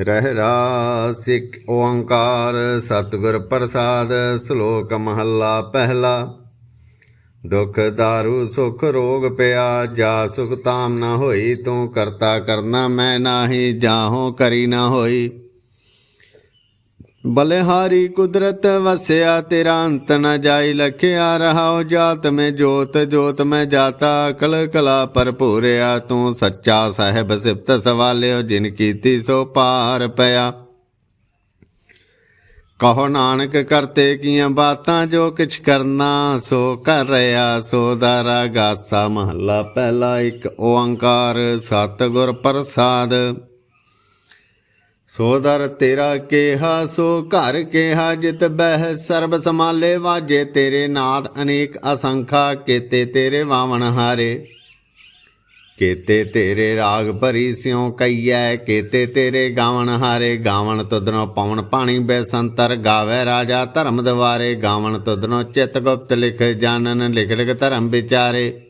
ਰਹਿਰਾ ਸਿੱਖ ਓੰਕਾਰ, ਸਤਿਗੁਰ ਪ੍ਰਸਾਦ, ਸ਼ਲੋਕ ਮਹੱਲਾ ਪਹਿਲਾ। ਦੁਖ ਦਾਰੂ, ਸੁਖ ਰੋਗ ਪਿਆ, ਜਾ ਸੁਖ ਤਾਮ ਨਾ ਹੋਈ, ਤੂੰ ਕਰਤਾ ਕਰਨਾ ਮੈਂ ਨਾਹੀ, ਜਾਹੋ ਕਰੀ ਨਾ ਹੋਈ। ਬਲਿਹਾਰੀ ਕੁਦਰਤ ਵਸਿਆ, ਤੇਰਾ ਅੰਤ ਨ ਜਾਈ, ਲਖਿਆ ਰਹਾਉ ਜਾਤ ਮੈਂ ਜੋਤ ਜੋਤ ਮੈਂ ਜਾਤਾ, ਅਕਲ ਕਲਾ ਭਰਪੂਰਿਆ ਤੂੰ ਸੱਚਾ ਸਾਹਿਬ ਸਿਫਤ ਸਵਾਲਿਓ, ਜਿਨ ਕੀਤੀ ਸੋ ਪਾਰ ਪਿਆ। ਕਹੋ ਨਾਨਕ, ਕਰਤੇ ਕੀਆਂ ਬਾਤਾਂ, ਜੋ ਕਿਛ ਕਰਨਾ, ਸੋ ਕਰ ਰਿਆ ਸੋ ਦਾਰਾ ਗਾਸਾ ਮਹੱਲਾ, ਪਹਿਲਾ ਇੱਕ ਓੰਕਾਰ, ਸਤਿਗੁਰ ਪ੍ਰਸਾਦ। ਸੋ ਦਰ ਤੇਰਾ ਕੇਹਾ, ਸੋ ਘਰ ਕੇਹਾ, ਜਿਤ ਬਹਿ ਸਰਬ ਸਮਾਲੇ ਵਾਜੇ ਤੇਰੇ ਨਾਦ ਅਨੇਕ ਅਸੰਖਾ, ਕੀਤੇ ਤੇਰੇ ਵਾਵਣ ਹਾਰੇ। ਕੀਤੇ ਤੇਰੇ ਰਾਗ ਭਰੀ ਸਿਉ ਕਈਐ, ਕੀਤੇ ਤੇਰੇ ਗਾਵਣ ਹਾਰੇ। ਗਾਵਣ ਤੁਧਨੋ ਪਵਨ ਪਾਣੀ ਬੈਸੰਤਰ, ਗਾਵੇ ਰਾਜਾ ਧਰਮ ਦਵਾਰੇ। ਗਾਵਣ ਤੁਧਨੋ ਚਿਤ ਗੁਪਤ ਲਿਖ, ਜਾਣਨ ਲਿਖ ਲਿਖ ਧਰਮ ਵਿਚਾਰੇ।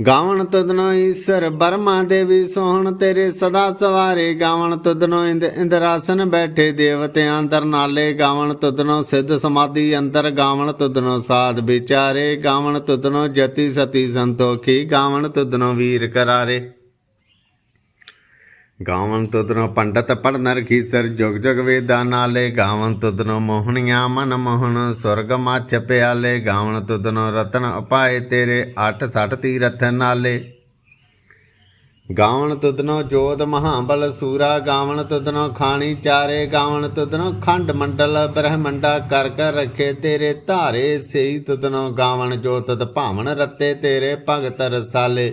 ਗਾਵਣ ਤਦਨੋ ਈਸ਼ਰ, ਬਰਮਾ ਦੇਵੀ ਸੋਹਣ, ਤੇਰੇ ਸਦਾ ਸਵਾਰੇ ਗਾਵਣ ਤਦਨੋ ਇੰਦ, ਇੰਦਰਾਸਨ ਬੈਠੇ ਦੇਵਤਿਆਂ ਅੰਦਰ ਨਾਲੇ ਗਾਵਣ ਤਦਨੋ ਸਿੱਧ ਸਮਾਧੀ, ਅੰਦਰ ਗਾਵਣ ਤਦਨੋ ਸਾਧ ਵਿਚਾਰੇ। ਗਾਵਣ ਤਦਨੋ ਜਤੀ ਸਤੀ ਸੰਤੋਖੀ, ਗਾਵਣ ਤਦਨੋ ਵੀਰ ਕਰਾਰੇ। ਗਾਵਨ ਤੁਧਨੋ ਪੰਡਤ ਪੜਨ ਰਖੀਸਰ ਜੁਗ ਜੁਗ ਵੇਦਾਂ ਨਾਲੇ। ਗਾਵਨ ਤੁਧਨੋ ਮੋਹਣੀਆਂ ਮਨ ਮੋਹਣ, ਸੁਰਗ ਮੱਚ ਪਿਆਲੇ। ਗਾਵਨ ਤੁਧਨੋ ਰਤਨ ਉਪਾਏ ਤੇਰੇ 8 60 ਤੀਰਥ ਨਾਲੇ। ਗਾਵਨ ਤੁਧਨੋ ਜੋਤ ਮਹਾਬਲ ਸੂਰਾ। ਗਾਵਣ ਤੁਧਨੋ ਖਾਣੀ ਚਾਰੇ। ਗਾਵਣ ਤੁਧਨੋ ਖੰਡ ਮੰਡਲ, ਬ੍ਰਹਮੰਡਾ ਕਰ ਕਰ ਰੱਖੇ ਤੇਰੇ ਧਾਰੇ। ਸਈ ਤੁਧਨੋ ਗਾਵਨ ਜੋਤਤ ਭਾਵਨ ਰਤੇ ਤੇਰੇ ਭਗਤ ਰਸਾਲੇ।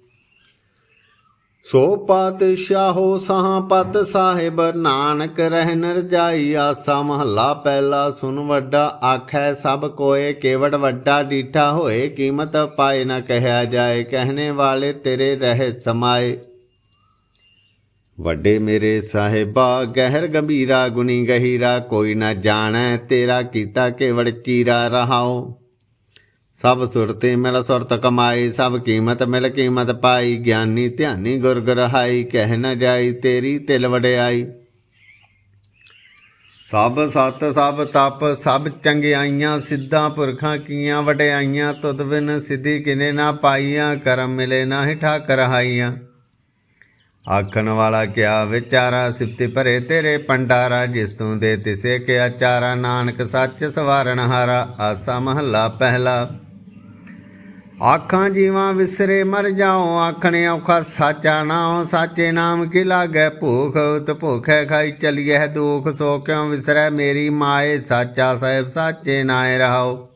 ਸੋ ਪਾਤਸ਼ਾਹੋ ਸ਼ਾਹ ਪਤ ਸਾਹਿਬ, ਨਾਨਕ ਰਹਿਨ ਰਜਾਈ ਆਸਾ, ਮਹੱਲਾ ਪਹਿਲਾ ਸੁਨ ਵੱਡਾ ਆਖੈ, ਸਭ ਕੋਏ ਕੇਵੜ ਵੱਡਾ ਡੀਠਾ ਹੋਏ, ਕੀਮਤ ਪਾਏ ਨਾ ਕਹਿਆ ਜਾਏ, ਕਹਿਣੇ ਵਾਲੇ ਤੇਰੇ ਰਹਿ ਸਮਾਏ। ਵੱਡੇ ਮੇਰੇ ਸਾਹਿਬਾ, ਗਹਿਰ ਗੰਭੀਰਾ, ਗੁਣੀ ਗਹੀਰਾ, ਕੋਈ ਨਾ ਜਾਣੈ, ਤੇਰਾ ਕੀਤਾ ਕੇਵੜ ਚੀਰਾ ਰਹਾਓ ਸਭ ਸੁਰਤੀ ਮਿਲ ਸੁਰਤ ਕਮਾਈ, ਸਭ ਕੀਮਤ ਮਿਲ ਕੀਮਤ ਪਾਈ। ਗਿਆਨੀ ਧਿਆਨੀ ਗੁਰ ਗਰਹਾਈ, ਕਹਿ ਨ ਜਾਈ ਤੇਰੀ ਤਿਲ ਵਡਿਆਈ। ਸਭ ਸਤ, ਸਭ ਤਪ, ਸਭ ਚੰਗਿਆਈਆਂ, ਸਿੱਧਾਂ ਪੁਰਖਾਂ ਕੀਆਂ ਵਡਿਆਈਆਂ। ਤੁਧ ਬਿਨ ਸਿੱਧੀ ਕਿਨੇ ਨਾ ਪਾਈਆਂ, ਕਰਮ ਮਿਲੇ ਨਾ ਹੀ ਠਾਕ ਰਹਾਈਆਂ ਆਖਣ ਵਾਲਾ ਕਿਆ ਵਿਚਾਰਾ, ਸਿਫਤੇ ਭਰੇ ਤੇਰੇ ਪੰਡਾਰਾ। ਜਿਸ ਤੂੰ ਦੇ ਤਿਸੇ ਕਿਆ ਚਾਰਾ, ਨਾਨਕ ਸੱਚ ਸਵਾਰਨ ਹਾਰਾ। ਆਸਾ ਮਹੱਲਾ ਪਹਿਲਾ। ਆਖਾਂ ਜੀਵਾਂ ਵਿਸਰੇ ਮਰ ਜਾਓ ਆਖਣੇ ਔਖਾ ਸਾਚਾ ਨਾਮ ਸਾਚੇ ਨਾਮ ਕੀ ਲਾਗੈ? ਭੂਖ ਉਤ ਭੁਖੈ ਖਾਈ ਚਲੀਐ, ਦੁਖ ਸੋ ਕਿਉ ਵਿਸਰੈ? ਮੇਰੀ ਮਾਏ ਸਾਚਾ ਸਾਹਿਬ, ਸਾਚੇ ਨਾਏ ਰਹਾਓ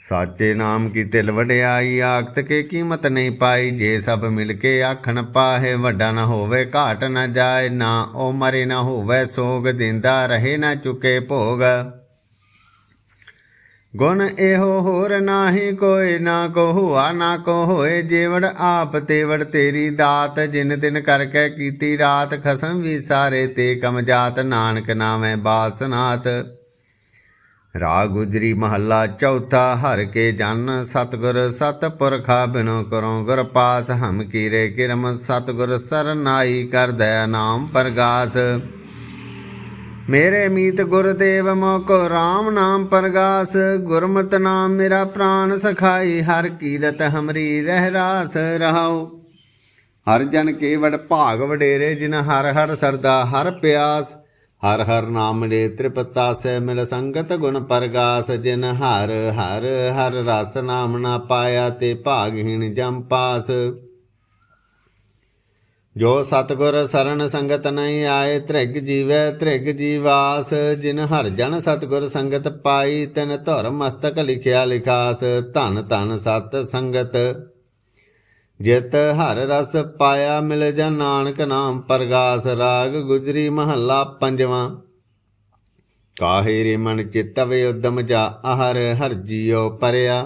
ਸਾਚੇ ਨਾਮ ਕੀ ਤਿਲ ਵਡਿਆਈ, ਆਖਤ ਕੇ ਕੀਮਤ ਨਹੀਂ ਪਾਈ। ਜੇ ਸਭ ਮਿਲ ਕੇ ਆਖਣ ਪਾਹੇ, ਵੱਡਾ ਨਾ ਹੋਵੇ, ਘਾਟ ਨਾ ਜਾਏ, ਨਾ ਉਹ ਮਰੇ ਨਾ ਹੋਵੇ, ਸੋਗ ਦਿੰਦਾ ਰਹੇ, ਨਾ ਚੁਕੇ ਭੋਗ। ਗੁਣ ਇਹੋ ਹੋਰ ਨਾਹੀ, ਕੋਈ ਨਾ ਕੋ ਹੁਆ ਨਾ ਕੋ ਹੋਏ ਜੀਵੜ ਆਪ ਤੇਵੜ ਤੇਰੀ ਦਾਤ। ਜਿਨ ਦਿਨ ਕਰਕੇ ਕੀਤੀ ਰਾਤ, ਖਸਮ ਵੀ ਸਾਰੇ ਤੇ ਕਮ ਜਾਤ। ਨਾਨਕ ਨਾਮੈ ਬਾਸਨਾਤ ਰਾ ਗੁਜਰੀ ਮਹੱਲਾ ਚੌਥਾ, ਹਰ ਕੇ ਜਨ ਸਤਗੁਰ ਸਤਪੁਰਖਾ ਬਿਨੋ ਕਰੋ ਗੁਰ ਪਾਸ। ਹਮ ਕੀਰੇ ਕਿਰਮ ਸਤਗੁਰ ਸਰਨਾਈ ਕਰ ਦਇਆ ਨਾਮ ਪ੍ਰਗਾਸ। ਮੇਰੇ ਮੀਤ ਗੁਰਦੇਵ ਮੋਕੋ RAM ਨਾਮ ਪ੍ਰਗਾਸ, ਗੁਰਮਤਿ ਨਾਮ ਮੇਰਾ ਪ੍ਰਾਨ ਸਖਾਈ, ਹਰ ਕੀਰਤ ਹਮਰੀ ਰਹਿ ਰਾਸ ਰਹਾਉ। ਹਰ ਜਨ ਕੇਵੜ ਭਾਗ ਵਡੇਰੇ, ਜਿਨ ਹਰ ਹਰ ਸਰਦਾ ਹਰ ਪਿਆਸ। ਹਰ ਹਰ ਨਾਮ ਮਿਲੇ ਤ੍ਰਿਪਤਾ ਸੇ ਮਿਲ ਸੰਗਤ ਗੁਣ ਪ੍ਰਗਾਸ, ਜਿਨ ਹਰ ਹਰ ਹਰ ਰਸ ਨਾਮ ਨਾ ਪਾਇਆ ਤੇ ਭਾਗਹੀਣ ਜਮ ਪਾਸ। ਜੋ ਸਤਗੁਰ ਸਰਨ ਸੰਗਤ ਨਹੀਂ ਆਏ, ਤ੍ਰਿਗ ਜੀਵੈ ਤ੍ਰਿਗ ਜੀਵਾਸ। ਜਿਨ ਹਰ ਜਨ ਸਤਗੁਰ ਸੰਗਤ ਪਾਈ, ਤਿਨ ਧੁਰ ਮਸਤਕ ਲਿਖਿਆ ਲਿਖਾਸ। ਧਨ ਧਨ ਸਤ ਸੰਗਤ, ਜਿਤ ਹਰ ਰਸ ਪਾਇਆ ਮਿਲ ਜਾ ਨਾਨਕ ਨਾਮ ਪ੍ਰਗਾਸ। ਰਾਗ ਗੁਜਰੀ ਮਹੱਲਾ ਪੰਜਵਾਂ, ਕਾਹੇ ਰੇ ਮਨ ਚਿਤਵੇ ਉਦਮ ਜਾ ਆਹਰ ਹਰ ਜੀਓ ਪਰਿਆ।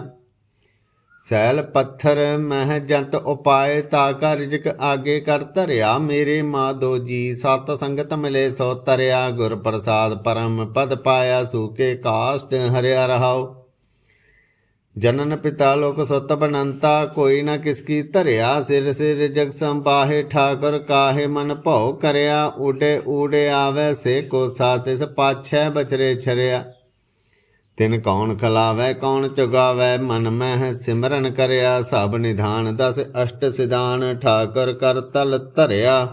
ਸੈਲ ਪੱਥਰ ਮਹਿ ਜੰਤ ਉਪਾਏ, ਤਾ ਕਾ ਰਿਜਕ ਆਗੇ ਕਰ ਧਰਿਆ। ਮੇਰੇ ਮਾਦੋ ਜੀ, ਸਤ ਸੰਗਤ ਮਿਲੇ, ਸੋ ਤਰਿਆ ਗੁਰ ਪ੍ਰਸਾਦ ਪਰਮ ਪਦ ਪਾਇਆ ਸੂਕੇ ਕਾਸ਼ਟ ਹਰਿਆ ਰਹਾਉ। ਜਨਨ ਪਿਤਾ ਲੋਕ ਸੁਤ ਬਨੰਤਾ, ਕੋਈ ਨਾ ਕਿਸ ਕੀ ਧਰਿਆ। ਸਿਰ ਸਿਰ ਜਗ ਸੰਬਾਹੇ ਠਾਕੁਰ ਕਾਹੇ ਮਨ ਭਉ ਕਰਿਆ। ਉਡੇ ਊੜੇ ਆਵੇ, ਸੇ ਕੋ ਸਾਤਿਸ ਪਾਛੈ ਬਚਰੇ ਛਰਿਆ। ਤਿਨ ਕੌਣ ਖਲਾਵੇ, ਕੌਣ ਚੁਗਾਵੇ, ਮਨ ਮਹਿ ਸਿਮਰਨ ਕਰਿਆ, ਸਭ ਨਿਧਾਨ ਦਸ ਅਸ਼ਟ ਸਿਧਾਨ, ਠਾਕੁਰ ਕਰ ਤਲ ਧਰਿਆ।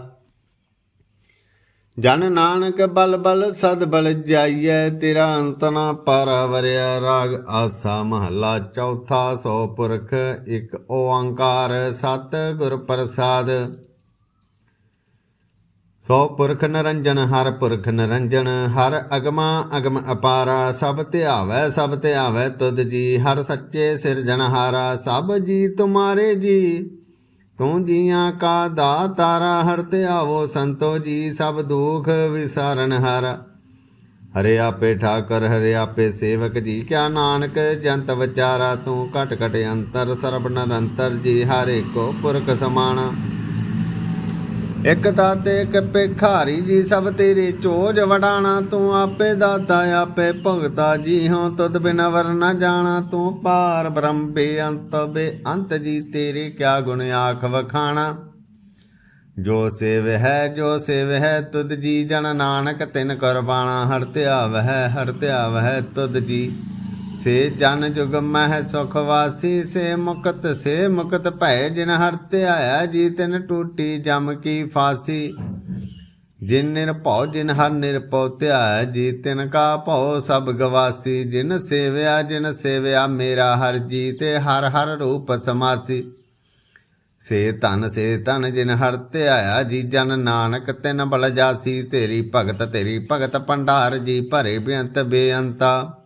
ਜਨ ਨਾਨਕ ਬਲ ਬਲ ਸਦ ਬਲ ਜਾਈਐ, ਤੇਰਾ ਅੰਤ ਨਾ ਰਾਗ ਆਸਾ ਮਹੱਲਾ ਚੌਥਾ ਸੋ ਪੁਰਖ, ਇੱਕ ਓੰਕਾਰ ਸਤ ਗੁਰ ਪ੍ਰਸਾਦ। ਸੋ ਪੁਰਖ ਨਰੰਜਨ, ਹਰ ਪੁਰਖ ਨਰੰਜਨ, ਹਰ ਅਗਮਾ ਅਗਮ ਅਪਾਰਾ, ਸਭ ਧਿਆਵੈ ਸਭ ਧਿਆਵੈ ਤੁਧ ਜੀ, ਹਰ ਸੱਚੇ ਸਿਰਜਣਹਾਰਾ ਸਭ ਜੀ ਤੁਮਾਰੇ ਜੀ। ਤੂੰ ਜੀਆਂ ਕਾ ਦਾਤਾਰਾ, ਹਰ ਧਿਆਵੋ ਸੰਤੋ ਜੀ, ਸਭ ਦੁਖ ਵਿਸਾਰਨ ਹਾਰਾ। ਹਰੇ ਆਪੇ ਠਾਕਰ, ਹਰੇ ਆਪੇ ਸੇਵਕ ਜੀ, ਕਿਆ ਨਾਨਕ ਜੰਤ ਵਿਚਾਰਾ, ਤੂੰ ਘਟ ਘਟ ਅੰਤਰ, ਸਰਬ ਨਿਰੰਤਰ ਜੀ, ਹਰੇ ਕੋ ਪੁਰਖ ਸਮਾਣਾ। ਇਕ ਦਾਤੇ, ਇੱਕ ਭਿਖਾਰੀ ਜੀ, ਸਭ ਤੇਰੇ ਚੋਜ ਵਡਾਣਾ। ਤੂੰ ਆਪੇ ਦਾਤਾ, ਆਪੇ ਭੁਗਤਾ ਜੀ, ਹਾਂ ਤੁਧ ਬਿਨ ਵਰ ਨਾ ਜਾਣਾ। ਤੂੰ ਪਾਰ ਬ੍ਰਹਮ ਬੇਅੰਤ ਬੇਅੰਤ ਜੀ, ਤੇਰੇ ਕਿਆ ਗੁਣ ਆਖ ਵਖਾਣਾ। ਜੋ ਸੇਵ ਹੈ, ਜੋ ਸੇਵ ਹੈ, ਤੁਧ ਜੀ ਜਨ ਨਾਨਕ ਤਿਨ ਕੁਰਬਾਨਾ। ਹਰ ਧਿਆਵ ਹੈ ਹਰ ਧਿਆਵ ਹੈ ਤੁਧ ਜੀ। ਸੇ ਜਨ ਜੁਗ ਮਹਿ ਸੁਖ ਵਾਸੀ, ਸੇ ਮੁਕਤ ਸੇ ਮੁਕਤ ਭੈ ਜਿਨ ਹਰ ਧਿਆਇਆ ਜੀ ਤਿਨ ਟੂਟੀ ਜਮ ਕੀ ਫਾਸੀ। ਜਿਨ ਨਿਰਭਉ, ਜਿਨ ਹਰ ਨਿਰਭਉ ਧਿਆਇਆ, ਜੀ ਤਿਨ ਕਾ ਭਉ ਸਭ ਗਵਾਸੀ। ਜਿਨ ਸੇਵਿਆ ਜਿਨ ਸੇਵਿਆ, ਮੇਰਾ ਹਰ ਜੀ ਤੇ ਹਰ ਹਰ ਰੂਪ ਸਮਾਸੀ। ਸੇ ਧਨ ਸੇ ਧਨ, ਜਿਨ ਹਰ ਧਿਆਇਆ ਜੀ ਜਨ ਨਾਨਕ, ਤਿਨ ਬਲ ਜਾਸੀ। ਤੇਰੀ ਭਗਤ ਤੇਰੀ ਭਗਤ ਭੰਡਾਰ, ਜੀ ਭਰੇ ਬੇਅੰਤ ਬੇਅੰਤਾ।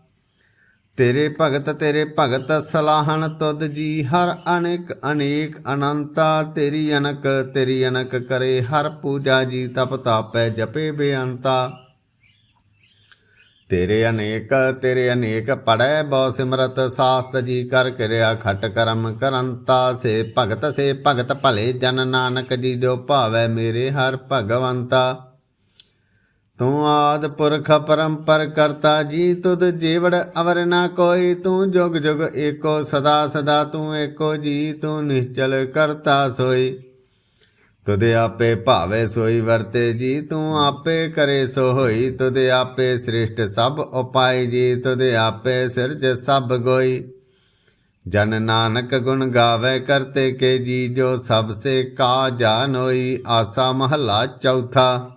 ਤੇਰੇ ਭਗਤ ਤੇਰੇ ਭਗਤ ਸਲਾਹਣ ਤੁਧ ਜੀ, ਹਰ ਅਨੇਕ ਅਨੇਕ ਅਨੰਤਾ। ਤੇਰੀ ਅਨਕ ਤੇਰੀ ਅਨਕ ਕਰੇ, ਹਰ ਪੂਜਾ ਜੀ ਤਪ ਤਾਪੈ, ਜਪੇ ਬੇਅੰਤਾ। ਤੇਰੇ ਅਨੇਕ ਤੇਰੇ ਅਨੇਕ ਪੜੈ ਬਹੁ ਸਿਮਰਤ, ਸਾਸਤ ਜੀ ਕਰ ਕਿਰਿਆ ਖਟ ਕਰਮ ਕਰੰਤਾ। ਸੇ ਭਗਤ ਸੇ ਭਗਤ ਭਲੇ ਜਨ ਨਾਨਕ ਜੀ, ਜੋ ਭਾਵੈ ਮੇਰੇ ਹਰ ਭਗਵੰਤਾ। ਤੂੰ ਆਦ ਪੁਰਖ ਪਰੰਪਰ ਕਰਤਾ, ਜੀ ਤੁਧ ਜੀਵੜ ਅਵਰ ਨਾ ਕੋਈ। ਤੂੰ ਜੁਗ ਜੁਗ ਏਕੋ ਸਦਾ ਸਦਾ, ਤੂੰ ਏਕੋ ਜੀ, ਤੂੰ ਨਿਸ਼ਚਲ ਕਰਤਾ ਸੋਈ। ਤੁਦੇ ਆਪੇ ਭਾਵੇ ਸੋਈ ਵਰਤੇ ਜੀ, ਤੂੰ ਆਪੇ ਕਰੇ ਸੋ ਹੋਈ ਤੁਧ ਆਪੇ ਸ੍ਰਿਸ਼ਟ ਸਭ ਉਪਾਈ ਜੀ, ਤੁਧ ਆਪੇ ਸਿਰਜ ਸਭ ਗੋਈ। ਜਨ ਨਾਨਕ ਗੁਣ ਗਾਵੇ ਕਰਤੇ ਕੇ ਜੀ, ਜੋ ਸਭ ਸੇ ਕਾ ਜਾਨੋਈ ਆਸਾ ਮਹੱਲਾ ਚੌਥਾ।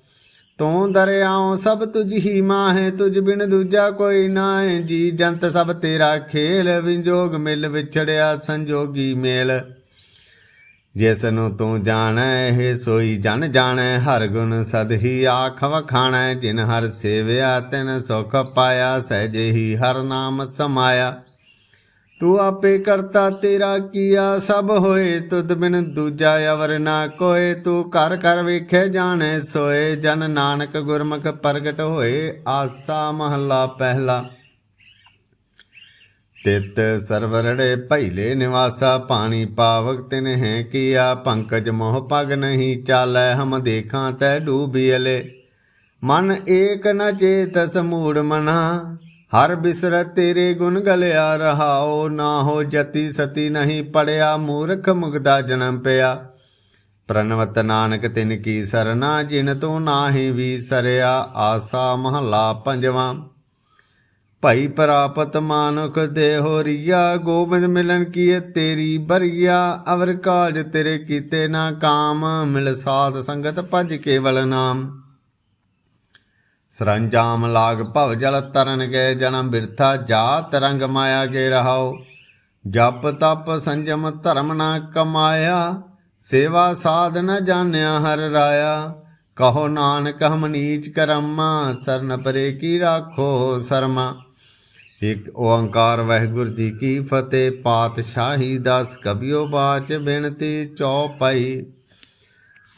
ਤੂੰ ਦਰਿਆਉ ਸਭ ਤੁਝ ਹੀ ਮਾਹੇ, ਤੁਝ ਬਿਨ ਦੂਜਾ ਕੋਈ ਨਾਹੀ। ਜੀ ਜੰਤ ਸਭ ਤੇਰਾ ਖੇਲ, ਵਿੰਜੋਗ ਮਿਲ ਵਿਛੜਿਆ ਸੰਜੋਗੀ ਮੇਲ। ਜਿਸ ਨੂੰ ਤੂੰ ਜਾਣੈ, ਇਹ ਸੋਈ ਜਨ ਜਾਣੈ। ਹਰ ਗੁਣ ਸਦ ਹੀ ਆਖ ਵਖਾਣੈ, ਜਿਨ ਹਰ ਸੇਵਿਆ, ਤਿਨ ਸੁਖ ਪਾਇਆ, ਸਹਿਜੇ ਹੀ ਹਰ ਨਾਮ ਸਮਾਇਆ। ਤੂੰ ਆਪੇ ਕਰਤਾ ਤੇਰਾ ਕੀਆ, ਸਭ ਹੋਏ ਤੁਧ ਬਿਨ ਦੂਜਾ ਅਵਰ ਨਾ ਕੋਏ। ਤੂੰ ਕਰ ਕਰ ਵੇਖੇ ਜਾਣੇ ਸੋਏ, ਜਨ ਨਾਨਕ ਗੁਰਮੁਖ ਪ੍ਰਗਟ ਹੋਏ। ਆਸਾ ਮਹੱਲਾ ਪਹਿਲਾ। ਤਿਤ ਸਰਵਰੜੇ ਭੈਲੇ ਨਿਵਾਸਾ, ਪਾਣੀ ਪਾਵਕ ਤਿਨ ਹੈ ਕੀਆ। ਪੰਕਜ ਮੋਹ ਪਗ ਨਹੀਂ ਚਾਲੈ, ਹਮ ਦੇਖਾਂ ਤੈ ਡੂਬੀਲੇ ਮਨ ਏਕ ਨ ਚੇਤ ਸਮੂੜ ਮਨਾ। ਹਰ ਬਿਸਰਤ ਤੇਰੇ ਗੁਣ ਗਲਿਆ ਰਹਾਓ ਨਾ ਹੋ ਜਤੀ ਸਤੀ ਨਹੀਂ ਪੜਿਆ, ਮੂਰਖ ਮੁਗਦਾ ਜਨਮ ਪਿਆ। ਪ੍ਰਣਵਤ ਨਾਨਕ ਤਿਨ ਕੀ ਸਰਨਾ, ਜਿਨ ਤੂੰ ਨਾਹੀ ਵੀ ਸਰਿਆ, ਆਸਾ ਮਹਲਾ ਪੰਜਵਾਂ। ਭਾਈ ਪ੍ਰਾਪਤ ਮਾਨੁਖ ਦੇਹੋ ਰੀਆ, ਗੋਬਿੰਦ ਮਿਲਨ ਕੀਏ ਤੇਰੀ ਬਰੀਆ। ਅਵਰ ਕਾਜ ਤੇਰੇ ਕੀਤੇ ਨਾ ਕਾਮ, ਮਿਲ ਸਾਥ ਸੰਗਤ ਭਜ ਕੇਵਲ ਨਾਮ। ਸਰੰਜਾਮ ਲਾਗ ਭਵ ਜਲ ਤਰਨ ਗਏ ਜਨਮ ਬਿਰਥਾ ਜਾਤ ਰੰਗ ਮਾਇਆ ਕੇ ਰਹਾਓ ਜਪ ਤਪ ਸੰਜਮ ਧਰਮ ਨਾ ਕਮਾਇਆ, ਸੇਵਾ ਸਾਧ ਨ ਜਾਣਿਆ ਹਰ ਰਾਇਆ। ਕਹੋ ਨਾਨਕ ਹਮ ਨੀਚ ਕਰਮਾ, ਸਰਨ ਪਰੇ ਕੀ ਰਾਖੋ ਸਰਮਾ। ਇਕ ਓੰਕਾਰ ਵਾਹਿਗੁਰ ਜੀ ਕੀ ਫਤਿਹ, ਪਾਤਸ਼ਾਹੀ ਦਾਸ ਕਬਿਓ ਬਾਚ ਬਿਨਤੀ ਚੌਪਈ।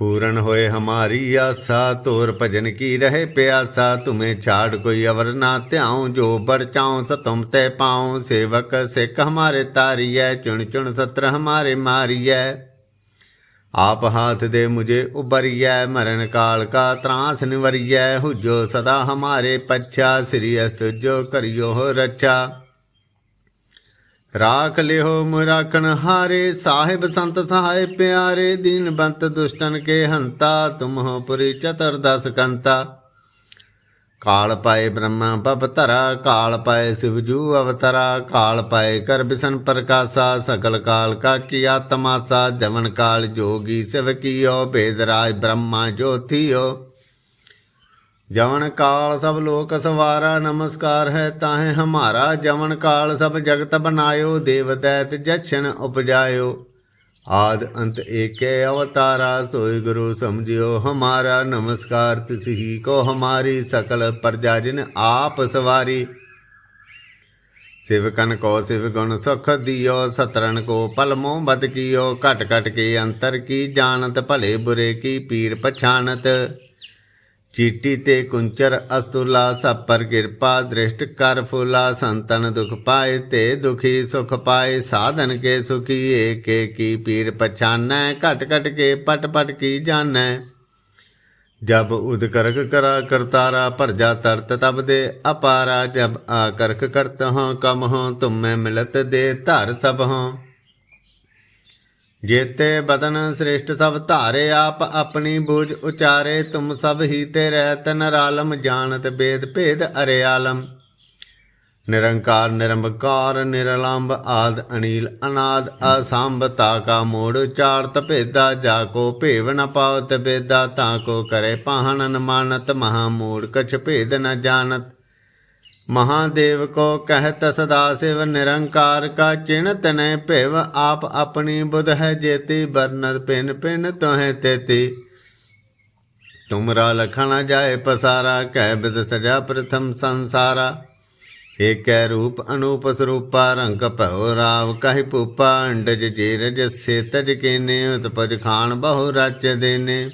ਸੰਗਰੀਐ ਪੂਰਨ ਹੋਏ ਹਮਾਰੀ ਆਸਾ, ਤੋਰ ਭਜਨ ਕੀ ਰਹੇ ਪਿਆਸਾ, ਤੁਮੇ ਛਾੜ ਕੋਈ ਅਵਰ ਨਾ ਧਿਆਉ, ਜੋ ਬਰਚਾਉ ਸਤਮ ਤੇ ਪਾਉ, ਸੇਵਕ ਸਿੱਖ ਹਮਾਰੇ ਤਾਰੀਐ, ਚੁਣ ਚੁਣ ਸਤਰ ਹਮਾਰੇ ਮਾਰੀਐ। ਆਪ ਹਾਥ ਦੇ ਮੁਝੇ ਉਬਰੀਐ ਮਰਨ ਕਾਲ ਕਾ ਤਰਾਸ ਨਿਵਰੀਐ, ਹੁਜੋ ਸਦਾ ਹਮਾਰੇ ਪੱਛਾ, ਸ੍ਰੀ ਅਸਤ ਜੋ ਕਰਿਓ ਹੋ ਰੱਛਾ। ਰਾਖ ਲਿਓ ਮੁਰਾਖਣ ਹਾਰੇ ਸਾਹਿਬ ਸੰਤ ਸਹਾਇ ਪਿਆਰੇ ਦੀਨ ਬੰਤ ਦੁਸ਼ਟਨ ਕੇ ਹੰਤਾ ਤੁਮ ਹੋ ਪੁਰੀ ਚਤੁਰ ਦਸ ਕੰਤਾ ਕਾਲ ਪਾਏ ਬ੍ਰਹਮਾ ਪਬ ਧਰਾ ਕਾਲ ਪਾਏ ਸਿਵਜੂ ਅਵਤਰਾ ਕਾਲ ਪਾਏ ਕਰ ਬਿਸਨ ਪ੍ਰਕਾਸ਼ਾ ਸਕਲ ਕਾਲ ਕਾ ਕੀ ਆਤਮਾਸਾ ਜਮਨ ਕਾਲ ਜੋਗੀ ਸਿਵ ਕੀਓ ਭੇਦ ਰਾਜ ਬ੍ਰਹਮਾ ਜੋਤੀਓ ਜਵਨ ਕਾਲ ਸਭ ਲੋਕ ਸਵਾਰਾ, ਨਮਸਕਾਰ ਹੈ ਤਾਹੇ ਹਮਾਰਾ। ਜਵਨ ਕਾਲ ਸਭ ਜਗਤ ਬਨਾਇਓ, ਦੇਵ ਦੈਤ ਜਛਨ ਉਪਜਾਇਓ। ਆਦ ਅੰਤ ਏਕੇ ਅਵਤਾਰਾ ਸੋਈ ਗੁਰੂ ਸਮਝਿਓ ਹਮਾਰਾ। ਨਮਸਕਾਰ ਤਿਸਹੀ ਕੋ ਹਮਾਰੀ, ਸਕਲ ਪ੍ਰਜਾ ਜਿਨ ਆਪ ਸਵਾਰੀ। ਸਿਵਕਨ ਕੋ ਸਿਵ ਗੁਣ ਸੁਖ ਦਿਓ ਸਤਰਨ ਕੋ ਪਲਮੋ ਬਦ ਕੀਓ। ਘਟ ਘਟ ਕੇ ਅੰਤਰ ਕੀ ਜਾਣਤ, ਭਲੇ ਬੁਰੇ ਕੀ ਪੀਰ ਪਛਾਨਤ ਚੀਟੀ ਤੇ ਕੁੰਚਰ ਅਸਤੁਲਾ, ਸਪਰ ਕਿਰਪਾ, ਦ੍ਰਿਸ਼ਟ ਕਰ ਫੁਲਾ, ਸੰਤਨ ਦੁਖ ਪਾਏ ਤੇ ਦੁਖੀ ਸੁਖ ਪਾਏ, ਸਾਧਨ ਕੇ ਸੁਖੀ, ਏਕੇ ਕੀ ਪੀਰ ਪਛਾਨੈ, ਘਟ ਘਟ ਕੇ ਪਟ ਪਟ ਕੀ ਜਾਣੈ। ਜਬ ਉਦ ਕਰਾ ਕਰਤਾਰਾ ਭਰਜਾ ਤਰਤ ਤਬ ਦੇ ਅਪਾਰਾ, ਜਬ ਆ ਕਰਕ ਕਰਤ ਹਾਂ, ਕਮ ਹਾਂ ਮੈਂ ਮਿਲਤ ਦੇ ਧਰ ਸਭ ਹਾਂ। ਜੇਤੇ ਬਦਨ ਸ੍ਰੇਸ਼ਟ ਸਭ ਧਾਰੇ, ਆਪ ਆਪਣੀ ਬੂਝ ਉਚਾਰੇ, ਤੁਮ ਸਭ ਹੀ ਤੇ ਰਹਿਤ ਨਰਾਲਮ ਜਾਣਤ ਬੇਦ ਭੇਦ ਅਰਿਆਲਮ। ਨਿਰੰਕਾਰ ਨਿਰੰਕਾਰ ਨਿਰਲੰਭ ਆਦ ਅਨੀਲ ਅਨਾਦ ਅਸੰਭ, ਤਾ ਕਾ ਮੋੜ ਚਾਰਤ ਭੇਦਾ, ਜਾ ਕੋ ਭੇਵ ਨ ਪਾਵਤ ਬੇਦਾ, ਤਾ ਕੋ ਕਰੇ ਪਾਹਣਨ ਮਾਨਤ ਮਹਾ ਮੂੜ ਕਛ ਭੇਦ ਨ ਜਾਣਤ। ਮਹਾਦੇਵ ਕੋ ਕਹਿਤ ਸਦਾ ਸਿਵ ਨਿਰੰਕਾਰ ਕਾ ਚਿਣਤ ਨੈ ਭਿਵ, ਆਪ ਆਪਣੀ ਬੁਧ ਹੈ ਜੇਤੀ ਬਰਨਤ ਪਿਨ ਪਿਨ ਤੋਹਿ ਤੇਤੀ। ਤੁਮਰਾ ਲਖਣਾ ਜਾਏ ਪਸਾਰਾ, ਕਹਿ ਬਿਦ ਸਜਾ ਪ੍ਰਥਮ ਸੰਸਾਰਾ। ਏਕੈ ਰੂਪ ਅਨੂਪ ਸਰੂਪਾ, ਰੰਗ ਭਉ ਰਾਵ ਕਹਿ ਪੂਪਾ ਅੰਡਜ ਜੀਰਜ ਸੇ ਤਜ ਕੀਨੇ, ਉਤਪਜ ਖਾਨ ਬਹੁ ਰਚ ਦੇਨੇ।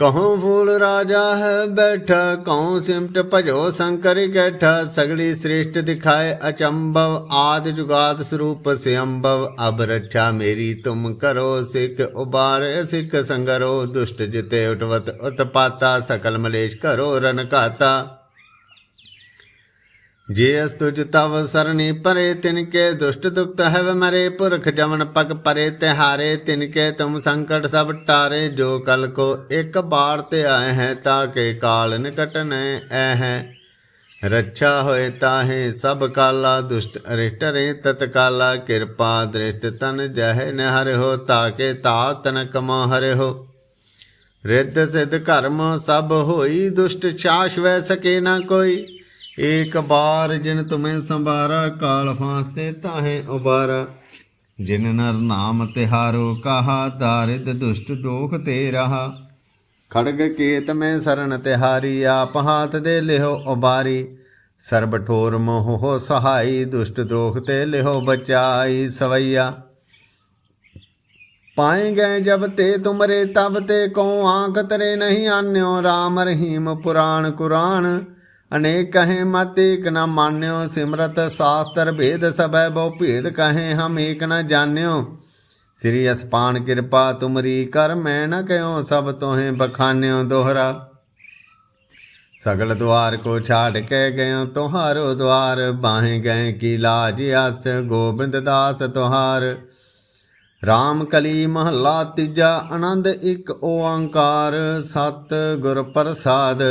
ਕਹਉ ਫੂਲ ਰਾਜਾ ਹੈ ਬੈਠਾ ਕਹਉ ਸਿਮਟ ਭਜੋ ਸ਼ੰਕਰ ਕੈਠਾ, ਸਗਲੀ ਸ੍ਰੇਸ਼ਟ ਦਿਖਾਏ ਅਚੰਭਵ, ਆਦ ਜੁਗਾਤ ਸਰੂਪ ਸਿਅੰਭਵ, ਅਬ ਰੱਛਾ ਮੇਰੀ, ਤੁਮ ਕਰੋ ਸਿੱਖ ਉਬਾਰ, ਸਿੱਖ ਸੰਗਰੋ, ਦੁਸ਼ਟ ਜਿਤੇ ਉਟਵਤ ਉਤਪਾਤਾ, ਸਕਲ ਮਲੇਸ਼ ਕਰੋ ਰਨ ਘਾਤਾ ਜੇ ਅਸ ਤੁਜ ਤਵ ਸਰਣੀ ਪਰੇ, ਤਿਨ ਕੇ ਦੁਸ਼ਟ ਦੁਖਤ ਹੈ ਮਰੇ। ਪੁਰਖ ਜਮਨ ਪਗ ਪਰੇ, ਤਿਹਾਰੇ, ਤਿਨ ਕੇ ਤੁਮ ਸੰਕਟ ਸਭ ਟਾਰੇ। ਜੋ ਕਲ ਕੋ ਇੱਕ ਬਾਰ ਤੇ ਆਏ ਹੈ, ਤਾਂ ਕੇ ਕਾਲ ਨਿਕਟ ਨੈ ਐ ਹੈ। ਰੱਛਾ ਹੋਏ ਤਾਹੇ, ਸਭ ਕਾਲਾ ਦੁਸ਼ਟ ਅਰਿਸ਼ਟ ਰੇ। ਤਤ ਕਾਲਾ ਕਿਰਪਾ ਦ੍ਰਿਸ਼ਟ ਤਨ ਜਹ ਨ ਹਰਿ ਹੋ ਤਾਕੇ ਤਾ ਤਨ ਕਮਾ ਹਰਿ ਹੋ। ਰਿੱਧ ਸਿਧ ਕਰਮ ਸਭ ਹੋਈ, ਦੁਸ਼ਟ ਛਾਸ਼ ਵੈ ਸਕੇ ਨਾ ਕੋਈ। ਏਕ ਬਾਰ ਜਿਨ ਤੁਮੇ ਸੰਭਾਰਾ, ਕਾਲ ਫਾਸਤੇ ਤਾਹੇ ਉਬਾਰਾ। ਜਿਨ ਨਰ ਨਾਮ ਤਿਹਾਰੋ, ਕਹਾ ਦਾਰਿਦ ਦੁਸ਼ਟ ਦੋਖ ਤੇ ਰਹਾ। ਖੜਗ ਕੇਤ ਮੈਂ ਸਰਨ ਤਿਹਾਰੀ, ਆਪ ਹਾਥ ਦੇ ਲਿਹੋ ਉਬਾਰੀ। ਸਰਬ ਠੋਰ ਮੋਹ ਹੋ ਸਹਾਈ, ਦੁਸ਼ਟ ਦੋਖ ਤੇ ਲਿਹੋ ਬਚਾਈ ਸਵਈਆ। ਪਾਏ ਗਏ ਜਬ ਤੇ ਤੁਮਰੇ, ਤਬ ਤੇ ਕੋ ਆਂਖ ਤਰੇ ਨਹੀਂ ਆਨਿਓ। RAM ਰਹੀਮ ਪੁਰਾਣ ਕੁਰਾਨ ਅਨੇਕ ਕਹੇ ਮਤ ਏਕ ਨ ਮਾਨਿਓ, ਸਿਮਰਤ ਸਾਸਤਰ ਭੇਦ ਸਭੈ, ਬਹੁ ਭੇਦ ਕਹੇ ਹਮ ਏਕ ਨ ਜਾਣਿਓ। ਸ੍ਰੀ ਅਸਪਾਨ ਕਿਰਪਾ ਤੁਮਰੀ ਕਰ, ਮੈਂ ਨ ਕਹਿਓ ਸਭ ਤੋਹੇ ਬਖਾਨਿਓ ਦੋਹਰਾ। ਸਗਲ ਦੁਆਰ ਕੋ ਛਾੜ ਕੇ ਗਇਓ, ਤੁਹਾਰੋ ਦੁਆਰ ਬਾਹੇ ਗਏ ਕੀ ਲਾਜ ਅਸ ਗੋਬਿੰਦ ਦਾਸ ਤੁਹਾਰ। ਰਾਮ ਕਲੀ ਮਹੱਲਾ ਤੀਜਾ, ਆਨੰਦ ਇੱਕ ਓੰਕਾਰ, ਸਤ ਗੁਰ ਪ੍ਰਸਾਦ।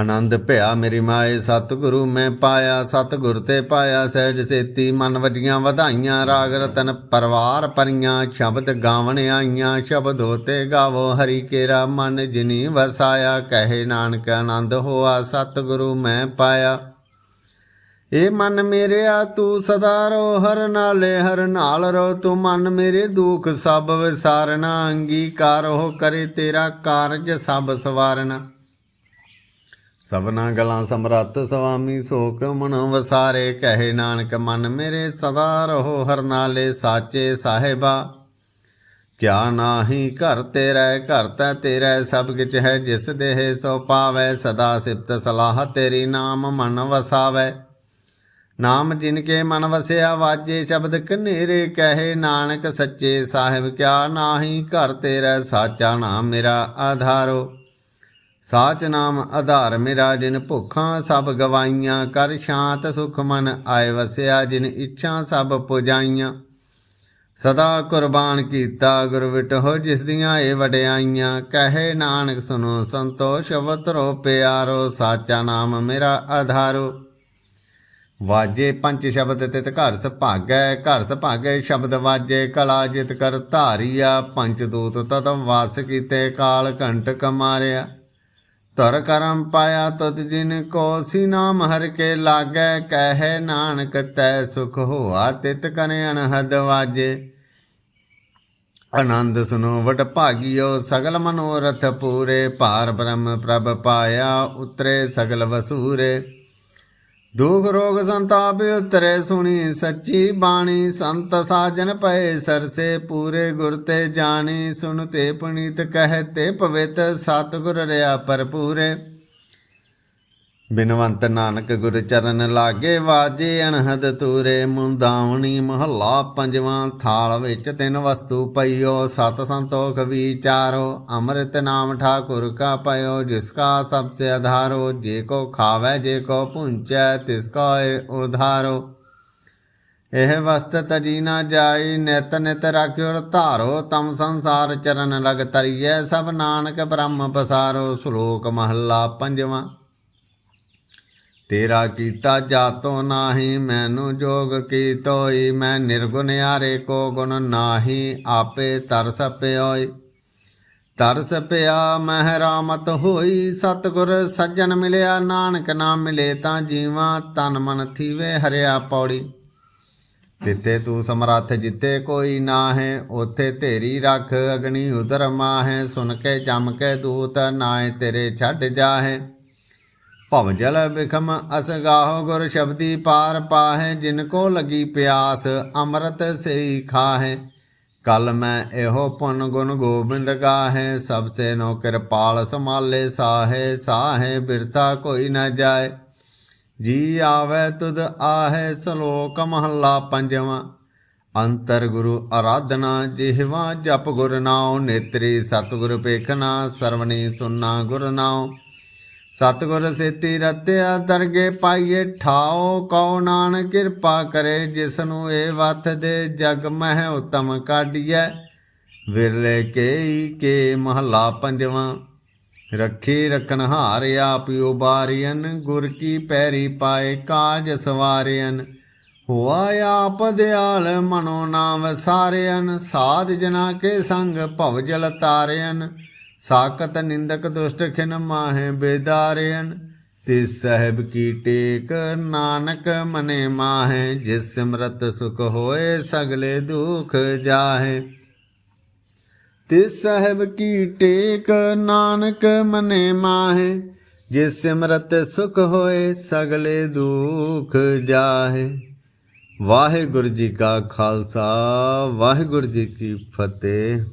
ਆਨੰਦ ਭਇਆ ਮੇਰੀ ਮਾਏ ਸਤਿਗੁਰੂ, ਮੈਂ ਪਾਇਆ ਸਤਿਗੁਰ ਤੇ ਪਾਇਆ ਸਹਿਜ ਸੇਤੀ, ਮਨ ਵਜੀਆਂ ਵਧਾਈਆਂ, ਰਾਗ ਰਤਨ ਪਰਵਾਰ ਪਰੀਆਂ, ਸ਼ਬਦ ਗਾਵਣ ਆਈਆਂ, ਸ਼ਬਦ ਹੋਤੇ ਗਾਵੋ, ਹਰੀ ਕੇਰਾ ਮਨ ਜਿਨੀ ਵਸਾਇਆ, ਕਹੇ ਨਾਨਕ ਆਨੰਦ ਹੋਆ, ਸਤਿਗੁਰੂ ਮੈਂ ਪਾਇਆ। ਏ ਮਨ ਮੇਰਿਆ ਤੂੰ ਸਦਾ ਰੋ, ਹਰ ਨਾਲੇ ਹਰ ਨਾਲ ਰੋ, ਤੂੰ ਮਨ ਮੇਰੇ ਦੁੱਖ ਸਭ ਵਿਸਾਰਨਾ, ਅੰਗੀਕਾਰ ਹੋ ਕਰੇ ਤੇਰਾ ਕਾਰਜ ਸਭ ਸਵਾਰਨਾ। ਸਭਨਾ ਗਲਾਂ ਸਮਰੱਥ ਸੁਆਮੀ ਸੋਕ ਮਨ ਵਸਾਰੇ, ਕਹੇ ਨਾਨਕ ਮਨ ਮੇਰੇ ਸਦਾ ਰਹੋ ਹਰ ਨਾਲੇ ਸਾਚੇ ਸਾਹਿਬਾ। ਕਿਆ ਨਾਹੀ ਘਰ ਤੇਰਾ, ਘਰ ਤੈ ਤੇਰਾ, ਸਭ ਕਿਛ ਹੈ ਜਿਸ ਦੇਹ ਸੋ ਪਾਵੈ, ਸਦਾ ਸਿਫਤ ਸਲਾਹ ਤੇਰੀ ਨਾਮ ਮਨ ਵਸਾਵੈ। ਨਾਮ ਜਿਨ ਕੇ ਮਨ ਵਸਿਆ ਵਾਜੇ ਸ਼ਬਦ ਕਨੇਰੇ, ਕਹੇ ਨਾਨਕ ਸੱਚੇ ਸਾਹਿਬ, ਕਿਆ ਨਾਹੀ ਘਰ ਤੇਰਾ, ਸਾਚਾ ਨਾਮ ਮੇਰਾ ਆਧਾਰੋ। ਸਾਚ ਨਾਮ ਆਧਾਰ ਮੇਰਾ ਜਿਨ ਭੁੱਖਾਂ ਸਭ ਗਵਾਈਆਂ, ਕਰ ਸ਼ਾਂਤ ਸੁਖ ਮਨ ਆਏ ਵਸਿਆ ਜਿਨ ਇੱਛਾ ਸਭ ਪੁਜਾਈਆਂ। ਸਦਾ ਕੁਰਬਾਨ ਕੀਤਾ ਗੁਰ ਵਿਟੋ ਜਿਸ ਦੀਆਂ ਏ ਵਡਿਆਈਆਂ। ਕਹੇ ਨਾਨਕ ਸੁਨੋ ਸੰਤੋਸ਼, ਵਤਰੋ ਪਿਆਰੋ, ਸਾਚਾ ਨਾਮ ਮੇਰਾ ਆਧਾਰੋ। ਵਾਜੇ ਪੰਜ ਸ਼ਬਦ ਤਿਤ ਘਰ ਸੁਭਾਗੈ ਘਰ ਸੁਭਾਗੈ ਸ਼ਬਦ ਵਾਜੇ, ਕਲਾ ਜਿਤ ਕਰ ਧਾਰੀਆ। ਪੰਜ ਦੂਤ ਤਤ ਵਾਸ ਕੀਤੇ ਕਾਲ ਘੰਟ ਕਮਾਰਿਆ। ਧਰ ਕਰਮ ਪਾਇਆ ਤਤ ਜਿਨ ਕੋ ਸੀ ਨਾਮ ਹਰ ਕੇ ਲਾਗੈ, ਕਹਿ ਨਾਨਕ ਤੈ ਸੁਖ ਹੋਆ ਤਿਤ ਕਰੇ ਅਨਹਦ ਵਾਜੇ। ਆਨੰਦ ਸੁਨੋ ਵਟ ਭਾਗਿਓ, ਸਗਲ ਮਨੋਰਥ ਪੂਰੇ, ਭਾਰ ਬ੍ਰਹਮ ਪ੍ਰਭ ਪਾਇਆ ਉਤਰੇ ਸਗਲ ਵਸੂਰੇ। ਦੁਖ ਰੋਗ ਸੰਤਾਪ ਉਤਰੇ ਸੁਣੀ ਸੱਚੀ ਬਾਣੀ, ਸੰਤ ਸਾਜਨ ਪਏ ਸਰਸੇ ਪੂਰੇ ਗੁਰ ਤੇ ਜਾਣੀ, ਸੁਣ ਤੇ ਪੁਨੀਤ ਕਹਤੇ ਪਵਿੱਤ ਸਤਿਗੁਰ ਰਿਆ ਪਰਪੂਰੇ ਬਿਨਵੰਤ ਨਾਨਕ ਗੁਰ ਚਰਨ ਲਾਗੇ ਵਾਜੇ, ਅਣਹਦ ਤੂਰੇ ਮੁੰਦਾਵਣੀ ਮਹੱਲਾ ਪੰਜਵਾਂ ਥਾਲ ਵਿੱਚ ਤਿੰਨ ਵਸਤੂ ਪਈਓ, ਸਤ ਸੰਤੋਖ ਵਿਚਾਰੋ, ਅੰਮ੍ਰਿਤ ਨਾਮ ਠਾਕੁਰ ਕਾ ਪਇਓ, ਜਿਸ ਕਾ ਸਭ ਸੇ ਆਧਾਰੋ, ਜੇ ਕੋ ਖਾਵੇ, ਜੇ ਕੋ ਪੁੰਚੈ, ਤਿਸ ਕਾ ਏ ਉਧਾਰੋ। ਇਹ ਵਸਤ ਤਜੀ ਨਾ ਜਾਈ, ਨਿਤ ਨਿਤ ਰਾਖਿਓ ਧਾਰੋ, ਤਮ ਸੰਸਾਰ ਚਰਨ ਲਗ ਤਰੀਐ, ਸਭ ਨਾਨਕ ਬ੍ਰਹਮ ਪਸਾਰੋ, ਸ਼ਲੋਕ ਮਹੱਲਾ ਪੰਜਵਾਂ। ਤੇਰਾ ਕੀਤਾ ਜਾਤੋ ਨਾਹੀ, ਮੈਨੂੰ ਜੋਗ ਕੀ ਤੋਈ ਮੈਂ ਨਿਰਗੁਣ ਆਰੇ ਕੋ ਗੁਣ ਨਾਹੀ, ਆਪੇ ਤਰਸ ਪਿਓਈ। ਤਰਸ ਪਿਆ ਮਹਿਰਾਮਤ ਹੋਈ, ਸਤਗੁਰ ਸੱਜਣ ਮਿਲਿਆ, ਨਾਨਕ ਨਾਮ ਮਿਲੇ ਤਾਂ ਜੀਵਾ ਤਨ ਮਨ ਥੀਵੇ ਹਰਿਆ ਪੌੜੀ। ਤਿੱਤੇ ਤੂੰ ਸਮਰੱਥ ਜਿੱਤੇ ਕੋਈ ਨਾ ਹੈ ਉਥੇ ਤੇਰੀ ਰੱਖ, ਅਗਨੀ ਉਦਰ ਮਾਹੇ, ਸੁਨ ਕੇ ਜਮ ਕੇ ਦੂਤ ਨਾਏ ਤੇਰੇ ਛੱਡ ਜਾਹੇ। ਭਵ ਜਲ ਵਿਖਮ ਅਸ ਗਾਹੋ ਗੁਰ ਸ਼ਬਦੀ ਪਾਰ ਪਾਹੇ, ਜਿਨ ਕੋ ਲਗੀ ਪਿਆਸ ਅੰਮ੍ਰਿਤ ਸਈ ਖਾਹੇ। ਕਲ ਮੈਂ ਇਹੋ ਪੁਨ ਗੁਣ ਗੋਬਿੰਦ ਗਾਹੇ, ਸਭ ਸੇ ਨੋ ਕਿਰਪਾਲ ਸਮਾਲੇ ਸਾਹੇ ਸਾਹੇ ਬਿਰਤਾ ਕੋਈ ਨ ਜਾਏ। ਜੀ ਆਵੇ ਤੁਧ ਆਹੇ, ਸ਼ਲੋਕ ਮਹੱਲਾ ਪੰਜਵਾਂ। ਅੰਤਰ ਗੁਰੂ ਆਰਾਧਨਾ ਜਿਹਵਾ, ਜਪ ਗੁਰ ਨਾਉ, ਨੇਤਰੀ ਸਤਿਗੁਰ ਪੇਖਣਾ ਸਰਵਣੀ ਸੁਨਾ ਗੁਰ ਨਾਉ। ਸਤਿਗੁਰ ਸੇਤੀ ਰਤਿਆ ਦਰਗੇ ਪਾਈਏ ਠਾਓ ਕਉ ਨਾਨਕ ਕਿਰਪਾ ਕਰੇ ਜਿਸ ਨੂੰ ਇਹ ਵਤ ਦੇ ਜਗ ਮਹਿ ਉਤਮ ਕਾਢੀਐ। ਵਿਰਲੇ ਕੇਈ ਕੇ ਮਹਲਾ ਪੰਜਵਾਂ, ਰੱਖੀ ਰਖਨ ਹਾਰ ਆਪ ਉਬਾਰੀਨ ਗੁਰ ਕੀ ਪੈਰੀ ਪਾਏ ਕਾਜ ਸਵਾਰਿਨ ਹੋਆ ਆਪ ਦਿਆਲ ਮਨੋ ਨਾਮ ਸਾਰਿਨ ਸਾਧ ਜਨਾ ਕੇ ਸੰਗ ਭਵ ਜਲ ਤਾਰਿਨ ਸਾਕਤ ਨਿੰਦਕ ਦੁਸ਼ਟ ਖਿਨ ਮਾਹੇ ਬੇਦਾਰਿਨ ਤਿਸ ਸਹਿਬ ਕੀ ਟੇਕ ਨਾਨਕ ਮਨੇ ਮਾਹੇ, ਜਿਸ ਸਿਮਰਤ ਸੁਖ ਹੋਏ ਸਗਲੇ ਦੁਖ ਜਾਹੇ। ਤਿਸ ਸਾਹਿਬ ਕੀ ਟੇਕ ਨਾਨਕ ਮਨੇ ਮਾਹੇ, ਜਿਸ ਸਿਮਰਤ ਸੁਖ ਹੋਏ ਸਗਲੇ ਦੁਖ ਜਾਹੇ। ਵਾਹਿਗੁਰੂ ਜੀ ਕਾ ਖਾਲਸਾ, ਵਾਹਿਗੁਰੂ ਜੀ ਕੀ ਫਤਿਹ।